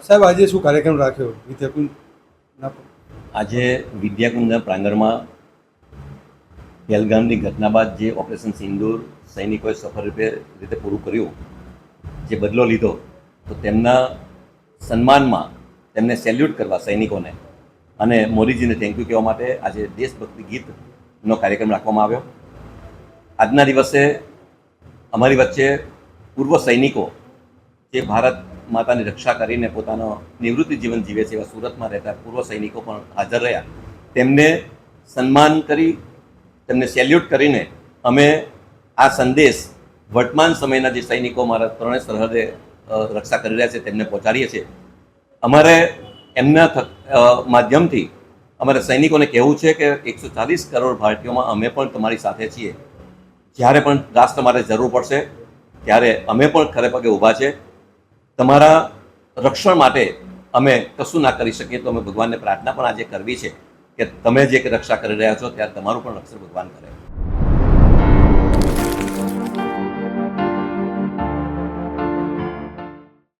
સાહેબ, આજે શું કાર્યક્રમ રાખ્યો વિદ્યાકુંજ આજે વિદ્યાકુંજના પ્રાંગણમાં પહેલગામની ઘટના બાદ જે ઓપરેશન સિંદૂર સૈનિકોએ સફળ રૂપે રીતે પૂરું કર્યું, જે બદલો લીધો, તો તેમના સન્માનમાં તેમને સેલ્યુટ કરવા સૈનિકોને અને મોદીજીને થેન્ક યુ કહેવા માટે આજે દેશભક્તિ ગીતનો કાર્યક્રમ રાખવામાં આવ્યો. આજના દિવસે અમારી વચ્ચે પૂર્વ સૈનિકો જે ભારત માતાની રક્ષા કરીને પોતાનો નિવૃત્તિ જીવન જીવે છે એવા સુરતમાં રહેતા પૂર્વ સૈનિકો પણ હાજર રહ્યા. તેમને સન્માન કરી, તેમને સેલ્યુટ કરીને અમે આ સંદેશ વર્તમાન સમયના જે સૈનિકો મારા ત્રણેય સરહદે રક્ષા કરી રહ્યા છે તેમને પહોંચાડીએ છીએ. અમારે એમના માધ્યમથી અમારે સૈનિકોને કહેવું છે કે એકસો ચાલીસ કરોડ ભારતીયોમાં અમે પણ તમારી સાથે છીએ. જ્યારે પણ રાષ્ટ્ર માટે જરૂર પડશે, ત્યારે અમે પણ ખરે પગે ઊભા છે. તમારા રક્ષણ માટે અમે કશું ના કરી શકીએ તો અમે ભગવાનને પ્રાર્થના પણ આજે કરવી છે કે તમે જે રક્ષા કરી રહ્યા છો, ત્યારે તમારું પણ રક્ષણ ભગવાન કરે.